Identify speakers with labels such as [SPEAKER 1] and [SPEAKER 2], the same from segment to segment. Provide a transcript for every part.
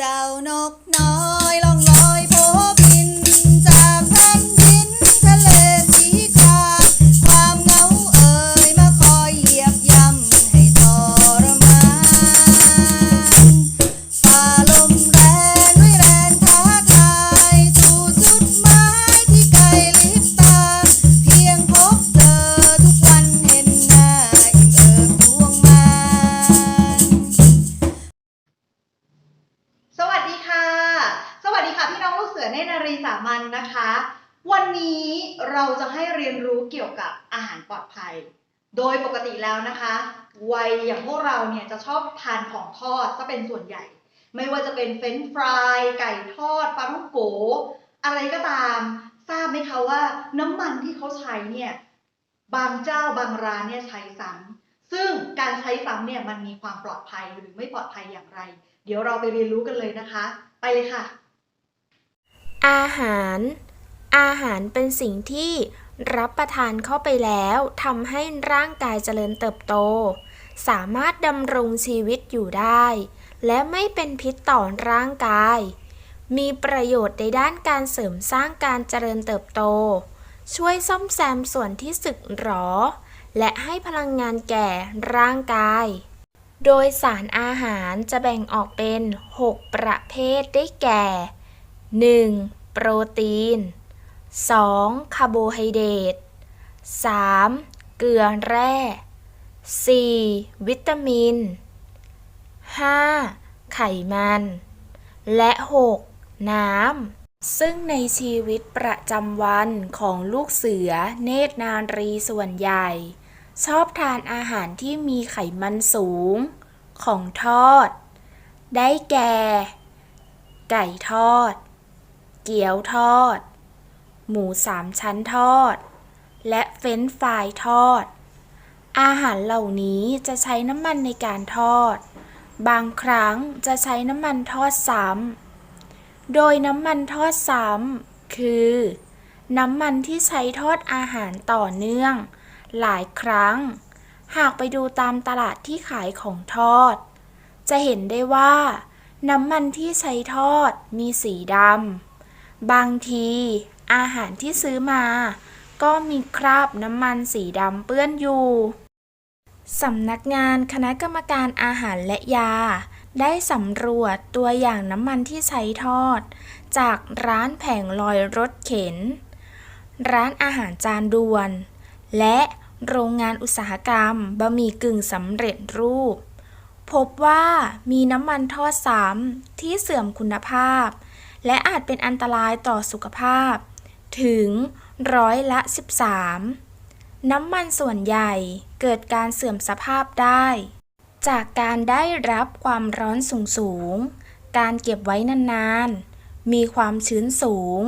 [SPEAKER 1] เจ้านกน้อยลอง นนี้เราจะ
[SPEAKER 2] ให้เรียนรู้เกี่ยวกับอาหารปลอดภัย โดยปกติแล้วนะคะ วัยอย่างพวกเราเนี่ยจะชอบทานของทอดซะเป็นส่วนใหญ่ ไม่ว่าจะเป็นเฟรนช์ฟราย ไก่ทอดปลาท่องโก อะไรก็ตาม ทราบไหมคะว่าน้ำมันที่เขาใช้เนี่ย บางเจ้าบางร้านเนี่ยใช้ซ้ำซึ่งการใช้ซ้ำเนี่ยมันมีความปลอดภัยหรือไม่ปลอดภัยอย่างไร เดี๋ยวเราไปเรียนรู้กันเลยนะคะ ไปเลยค่ะ
[SPEAKER 3] อาหาร อาหารเป็นสิ่งที่รับประทานเข้าไปแล้วทำให้ร่างกายเจริญเติบโต สามารถดำรงชีวิตอยู่ได้ และไม่เป็นพิษต่อร่างกาย มีประโยชน์ในด้านการเสริมสร้างการเจริญเติบโต ช่วยซ่อมแซมส่วนที่สึกหรอ และให้พลังงานแก่ร่างกาย โดยสารอาหารจะแบ่งออกเป็น 6 ประเภทได้แก่ 1. โปรตีน 2. คาร์โบไฮเดรต 3. เกลือแร่ 4. วิตามิน 5. ไขมัน และ 6. น้ำ ซึ่งในชีวิตประจำวันของลูกเสือเนตรนารีส่วนใหญ่ ชอบทานอาหารที่มีไขมันสูง ของทอด ได้แก่ ไก่ทอด เกี๊ยวทอด หมูสามชั้นทอด และเฟรนฟรายทอด อาหารเหล่านี้จะใช้น้ำมันในการทอด บางครั้งจะใช้น้ำมันทอดซ้ำ โดยน้ำมันทอดซ้ำคือ น้ำมันที่ใช้ทอดอาหารต่อเนื่อง หลายครั้ง หากไปดูตามตลาดที่ขายของทอด จะเห็นได้ว่า น้ำมันที่ใช้ทอดมีสีดำบางที อาหารที่ซื้อมา ก็มีคราบน้ำมันสีดำเปื้อนอยู่สำนักงานคณะกรรมการอาหารและยา ได้สำรวจตัวอย่างน้ำมันที่ใช้ทอด จากร้านแผงลอยรถเข็น ร้านอาหารจานด่วน และโรงงานอุตสาหกรรมบะหมี่กึ่งสำเร็จรูป พบว่ามีน้ำมันทอดซ้ำที่เสื่อมคุณภาพ และอาจเป็นอันตรายต่อสุขภาพ ถึงร้อยละ 13 น้ำมันส่วนใหญ่เกิดการเสื่อมสภาพได้ จากการได้รับความร้อนสูงๆการเก็บไว้นานๆ มีความชื้นสูง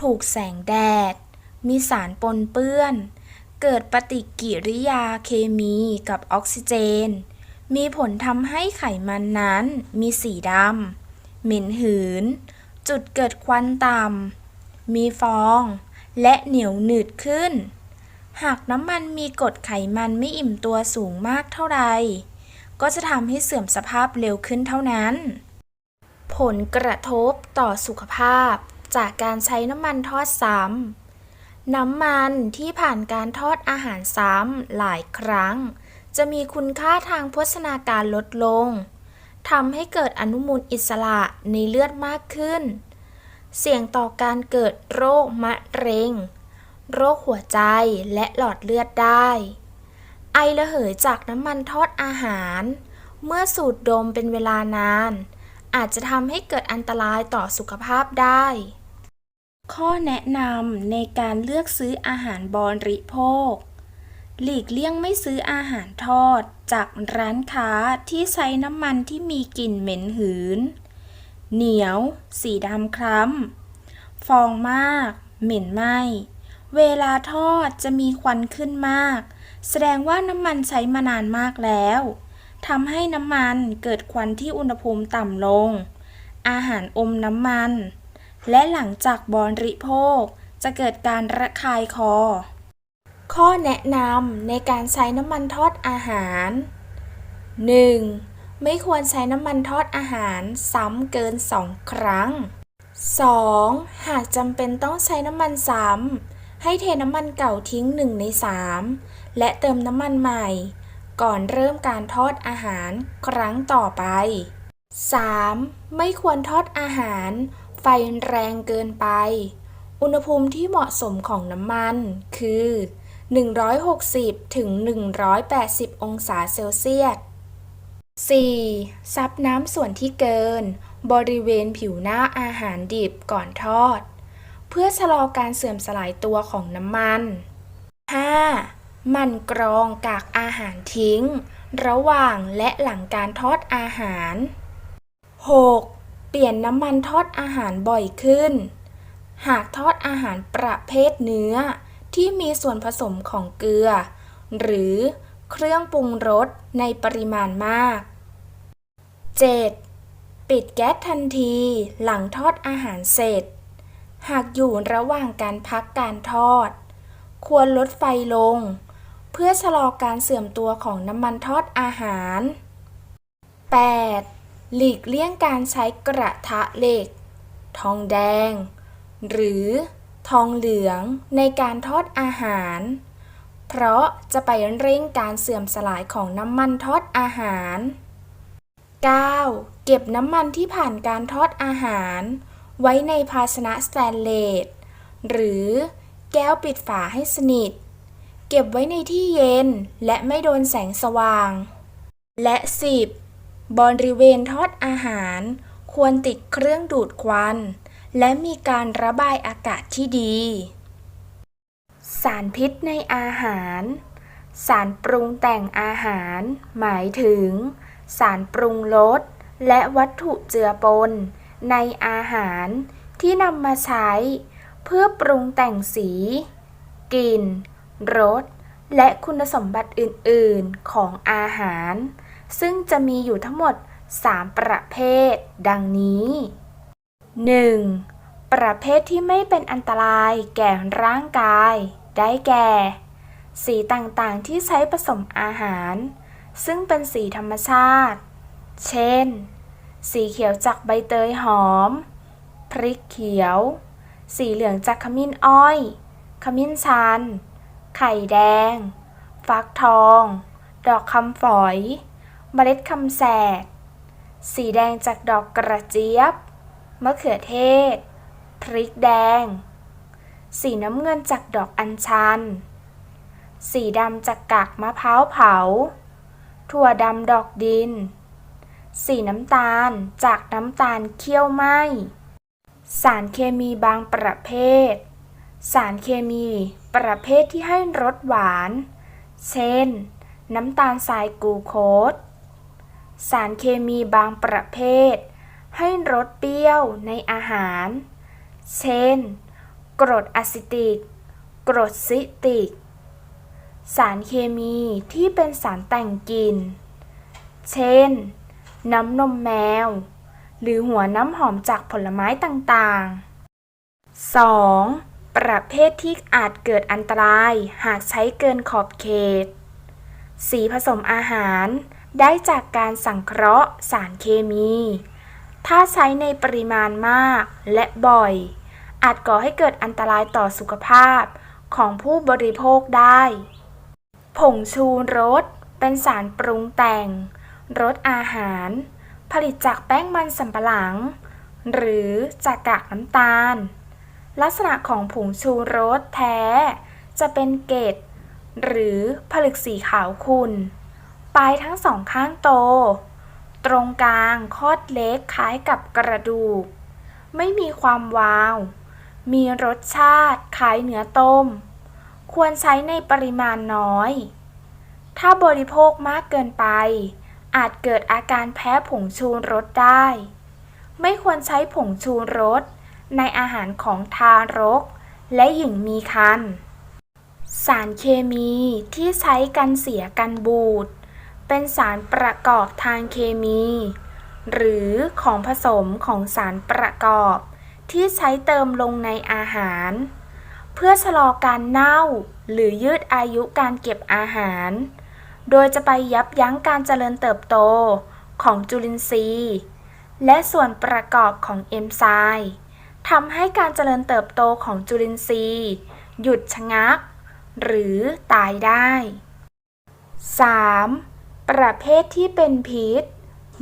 [SPEAKER 3] ถูกแสงแดด มีสารปนเปื้อน เกิดปฏิกิริยาเคมีกับออกซิเจน มีผลทำให้ไขมันนั้นมีสีดำ เหม็นหืน จุดเกิดควันต่ำ มีฟอง และเหนียวหนืดขึ้น หากน้ำมันมีกรดไขมันไม่อิ่มตัวสูงมากเท่าใด ก็จะทำให้เสื่อมสภาพเร็วขึ้นเท่านั้น ผลกระทบต่อสุขภาพจากการใช้น้ำมันทอดซ้ำ น้ำมันที่ผ่านการทอดอาหารซ้ำหลายครั้ง จะมีคุณค่าทางโภชนาการลดลงทำให้เกิดอนุมูลอิสระในเลือดมากขึ้น เสี่ยงต่อการเกิดโรคมะเร็ง โรคหัวใจและหลอดเลือดได้ ไอระเหยจากน้ำมันทอดอาหาร เมื่อสูดดมเป็นเวลานาน อาจจะทำให้เกิดอันตรายต่อสุขภาพได้ ข้อแนะนำในการเลือกซื้ออาหารบริโภค หลีกเลี่ยงไม่ซื้ออาหารทอดจากร้านค้าที่ใช้น้ำมันที่มีกลิ่นเหม็นหืน เหนียว สีดำคล้ำ ฟองมาก เหม็นไหมเวลาทอดจะมีควันขึ้นมาก แสดงว่าน้ำมันใช้มานานมากแล้วทำให้น้ำมันเกิดควันที่อุณหภูมิต่ำลง อาหารอมน้ำมัน และหลังจากบริโภค จะเกิดการระคายคอ ข้อแนะนำในการใช้น้ำมันทอดอาหาร 1. ไม่ควรใช้น้ำมันทอดอาหารซ้ำเกิน 2 ครั้ง 2. หากจำเป็นต้องใช้น้ำมันซ้ำ ให้เทน้ำมันเก่าทิ้ง 1 ใน 3 และเติมน้ำมันใหม่ ก่อนเริ่มการทอดอาหารครั้งต่อไป 3. ไม่ควรทอดอาหาร ไฟแรงเกินไป อุณหภูมิที่เหมาะสมของน้ำมันคือ 160ถึง180 องศาเซลเซียส 4. ซับน้ำส่วนที่เกิน บริเวณผิวหน้าอาหารดิบก่อนทอด เพื่อชะลอการเสื่อมสลายตัวของน้ำมัน 5. มันกรองกากอาหารทิ้ง ระหว่างและหลังการทอดอาหาร 6. เปลี่ยนน้ำมันทอดอาหารบ่อยขึ้น หากทอดอาหารประเภทเนื้อ ที่มีส่วนผสมของเกลือ หรือเครื่องปรุงรสในปริมาณมาก 7. ปิดแก๊สทันทีหลังทอดอาหารเสร็จ หากอยู่ระหว่างการพักการทอด ควรลดไฟลง เพื่อชะลอการเสื่อมตัวของน้ำมันทอดอาหาร 8. หลีกเลี่ยงการใช้กระทะเหล็ก ทองแดง หรือทองเหลืองในการทอดอาหาร เพราะจะไปเร่งการเสื่อมสลายของน้ำมันทอดอาหาร 9. เก็บน้ำมันที่ผ่านการทอดอาหาร ไว้ในภาชนะสแตนเลสหรือแก้วปิดฝาให้สนิท เก็บไว้ในที่เย็นและไม่โดนแสงสว่าง และ 10. บริเวณทอดอาหาร ควรติดเครื่องดูดควัน และมีการระบายอากาศที่ดี สารพิษในอาหาร สารปรุงแต่งอาหาร หมายถึง สารปรุงรสและวัตถุเจือปน ในอาหารที่นำมาใช้ เพื่อปรุงแต่งสี กลิ่น รส และคุณสมบัติอื่น ๆ ของอาหาร ซึ่งจะมีอยู่ทั้งหมด 3 ประเภท ดังนี้ 1. ประเภทที่ไม่เป็นอันตรายแก่ร่างกาย ได้แก่ สีต่างๆที่ใช้ผสมอาหาร ซึ่งเป็นสีธรรมชาติ เช่น สีเขียวจากใบเตยหอม พริกเขียว สีเหลืองจากขมิ้นอ้อย ขมิ้นชัน ไข่แดง ฟักทอง ดอกคำฝอย เมล็ดคำแสก สีแดงจากดอกกระเจี๊ยบ มะเขือเทศ พริกแดง สีน้ำเงินจากดอกอัญชัน สีดำจากกากมะพร้าวเผา ถั่วดำดอกดิน สีน้ำตาลจากน้ำตาลเคี่ยวไหมสารเคมีบางประเภท สารเคมีประเภทที่ให้รสหวาน เช่น น้ำตาลทรายกลูโคสสารเคมีบางประเภท ให้รสเปรี้ยวในอาหาร เช่น กรดอะซิติก กรดซิตริก สารเคมีที่เป็นสารแต่งกลิ่น เช่น น้ำนมแมว หรือหัวน้ำหอมจากผลไม้ต่างๆ 2. ประเภทที่อาจเกิดอันตรายหากใช้เกินขอบเขต สีผสมอาหารได้จากการสังเคราะห์สารเคมี ถ้าใช้ในปริมาณมากและบ่อย อาจก่อให้เกิดอันตรายต่อสุขภาพของผู้บริโภคได้ ผงชูรส เป็นสารปรุงแต่งรสอาหาร ผลิตจากแป้งมันสำปะหลัง หรือจากกากน้ำตาล ลักษณะของผงชูรสแท้ จะเป็นเกล็ดหรือผลึกสีขาวขุ่นปลายทั้งสองข้างโต ตรงกลางคอดเล็กคล้ายกับกระดูก ไม่มีความวาว มีรสชาติคล้ายเนื้อต้ม ควรใช้ในปริมาณน้อย ถ้าบริโภคมากเกินไป อาจเกิดอาการแพ้ผงชูรสได้ ไม่ควรใช้ผงชูรส ในอาหารของทารก และหญิงมีครรภ์สารเคมีที่ใช้กันเสียกันบูด เป็นสารประกอบทางเคมี หรือของผสมของสารประกอบ ที่ใช้เติมลงในอาหาร พื่อชะลอการเน่า หรือยืดอายุการเก็บอาหาร โดยจะไปยับยั้งการเจริญเติบโตของจุลินทรีย์ และส่วนประกอบของเอนไซม์ทำให้การเจริญเติบโตของจุลินทรีย์ หยุดชะงัก หรือตายได้ 3. ประเภทที่เป็นพิษ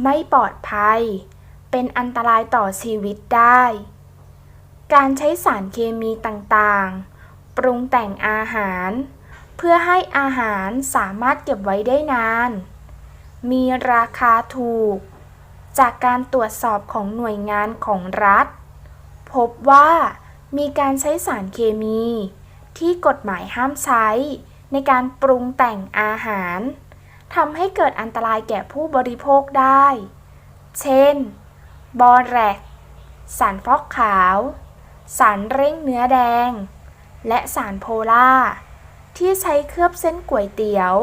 [SPEAKER 3] ไม่ปลอดภัย เป็นอันตรายต่อชีวิตได้ การใช้สารเคมีต่างๆ ปรุงแต่งอาหาร เพื่อให้อาหารสามารถเก็บไว้ได้นาน มีราคาถูก จากการตรวจสอบของหน่วยงานของรัฐ พบว่ามีการใช้สารเคมี ที่กฎหมายห้ามใช้ ในการปรุงแต่งอาหารทำให้เกิดอันตรายแก่ผู้บริโภคได้ เช่น บอแรกสารฟอกขาว สารเร่งเนื้อแดง และสารโพล่า ที่ใช้เคลือบเส้นก๋วยเตี๋ยว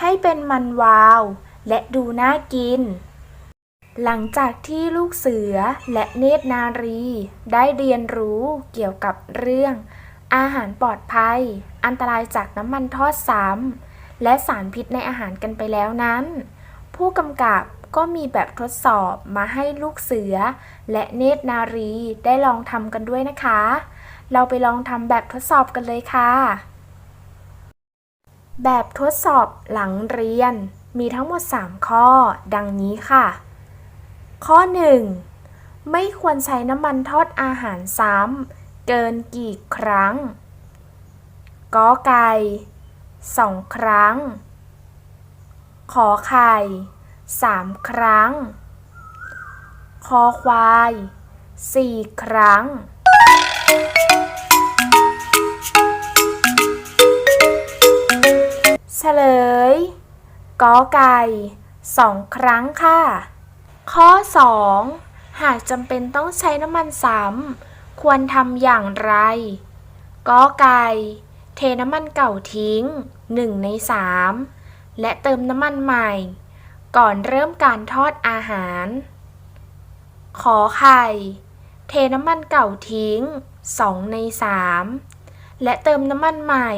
[SPEAKER 3] ให้เป็นมันวาว และดูน่ากิน หลังจากที่ลูกเสือและเนตรนารี ได้เรียนรู้เกี่ยวกับเรื่อง อาหารปลอดภัย อันตรายจากน้ำมันทอดซ้ำและสารพิษในอาหารกันไปแล้วนั้น ผู้กำกับ ก็มีแบบทดสอบมาให้ลูกเสือ และเนตรนารีได้ลองทำกันด้วยนะคะ เราไปลองทำแบบทดสอบกันเลยค่ะ แบบทดสอบหลังเรียน มีทั้งหมด 3 ข้อ ดังนี้ค่ะ ข้อ 1. ไม่ควรใช้น้ำมันทอดอาหารซ้ำเกินกี่ครั้งกอไก่สองครั้ง ขอไข่ สามครั้ง คอควายสี่ครั้ง เฉลยกอไก่สองครั้งค่ะ ข้อ 2 หากจำเป็นต้องใช้น้ำมันซ้ำควรทำอย่างไรกอไก่เทน้ำมันเก่าทิ้ง 1 ใน 3 และเติมน้ำมันใหม่ ก่อนเริ่มการทอดอาหาร ขอไข่ เทน้ำมันเก่าทิ้ง 2 ใน 3 และเติมน้ำมันใหม่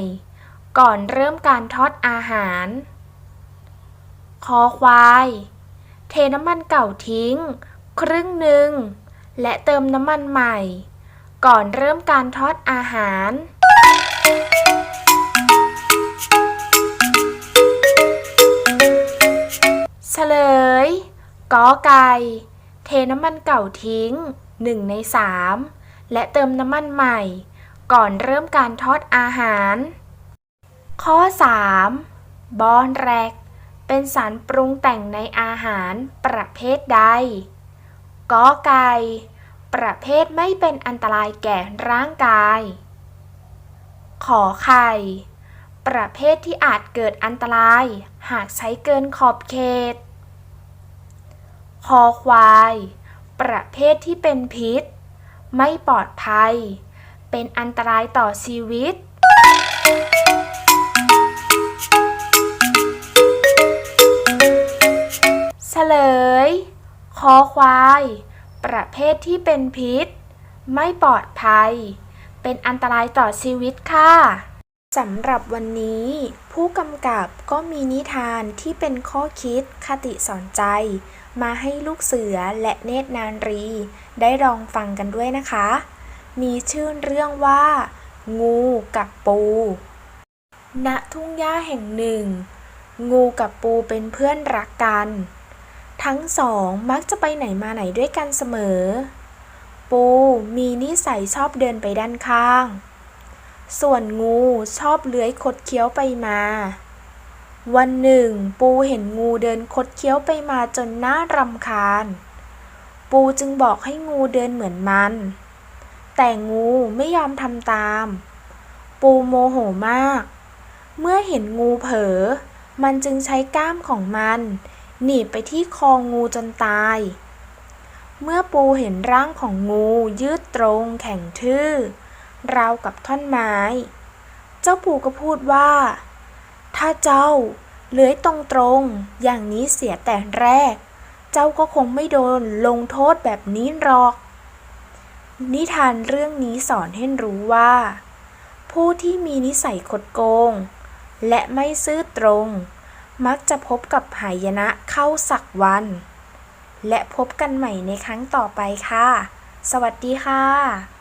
[SPEAKER 3] ก่อนเริ่มการทอดอาหารคอควาย เทน้ำมันเก่าทิ้ง ครึ่งหนึ่ง และเติมน้ำมันใหม่ ก่อนเริ่มการทอดอาหาร ฉลยกอไก่เทน้ำมันเก่าทิ้ง 1 ใน 3 และเติมน้ำมันใหม่ ก่อนเริ่มการทอดอาหาร ข้อ 3. บอนแรก เป็นสารปรุงแต่งในอาหารประเภทใดกอไก่ประเภทไม่เป็นอันตรายแก่ร่างกาย ขอไข่ ประเภทที่อาจเกิดอันตราย หากใช้เกินขอบเขต คอควาย ประเภทที่เป็นพิษ ไม่ปลอดภัย เป็นอันตรายต่อชีวิต เฉลย คอควาย ประเภทที่เป็นพิษ ไม่ปลอดภัย เป็นอันตรายต่อชีวิตค่ะสำหรับวันนี้ ผู้กำกับก็มีนิทานที่เป็นข้อคิดคติสอนใจ มาให้ลูกเสือและเนตรนานรี ได้ลองฟังกันด้วยนะคะ มีชื่อเรื่องว่า งูกับปู ณทุ่งหญ้าแห่งหนึ่ง งูกับปูเป็นเพื่อนรักกัน ทั้งสองมักจะไปไหนมาไหนด้วยกันเสมอ ปูมีนิสัยชอบเดินไปด้านข้าง ส่วนงูชอบเลื้อยคดเคี้ยวไปมา วันหนึ่ง ปูเห็นงูเดินคดเคี้ยวไปมาจนน่ารำคาญ ปูจึงบอกให้งูเดินเหมือนมัน แต่งูไม่ยอมทำตาม ปูโมโหมาก เมื่อเห็นงูเผลอ มันจึงใช้ก้ามของมัน หนีบไปที่คองูจนตาย เมื่อปูเห็นร่างของงูยืดตรงแข็งทื่อ ราวกับท่อนไม้ เจ้าปูก็พูดว่า ถ้าเจ้าเลื้อยตรงๆอย่างนี้เสียแต่แรก เจ้าก็คงไม่โดนลงโทษแบบนี้หรอก นิทานเรื่องนี้สอนให้รู้ว่า ผู้ที่มีนิสัยคดโกง และไม่ซื่อตรง มักจะพบกับหายนะเข้าสักวัน และพบกันใหม่ในครั้งต่อไปค่ะ สวัสดีค่ะ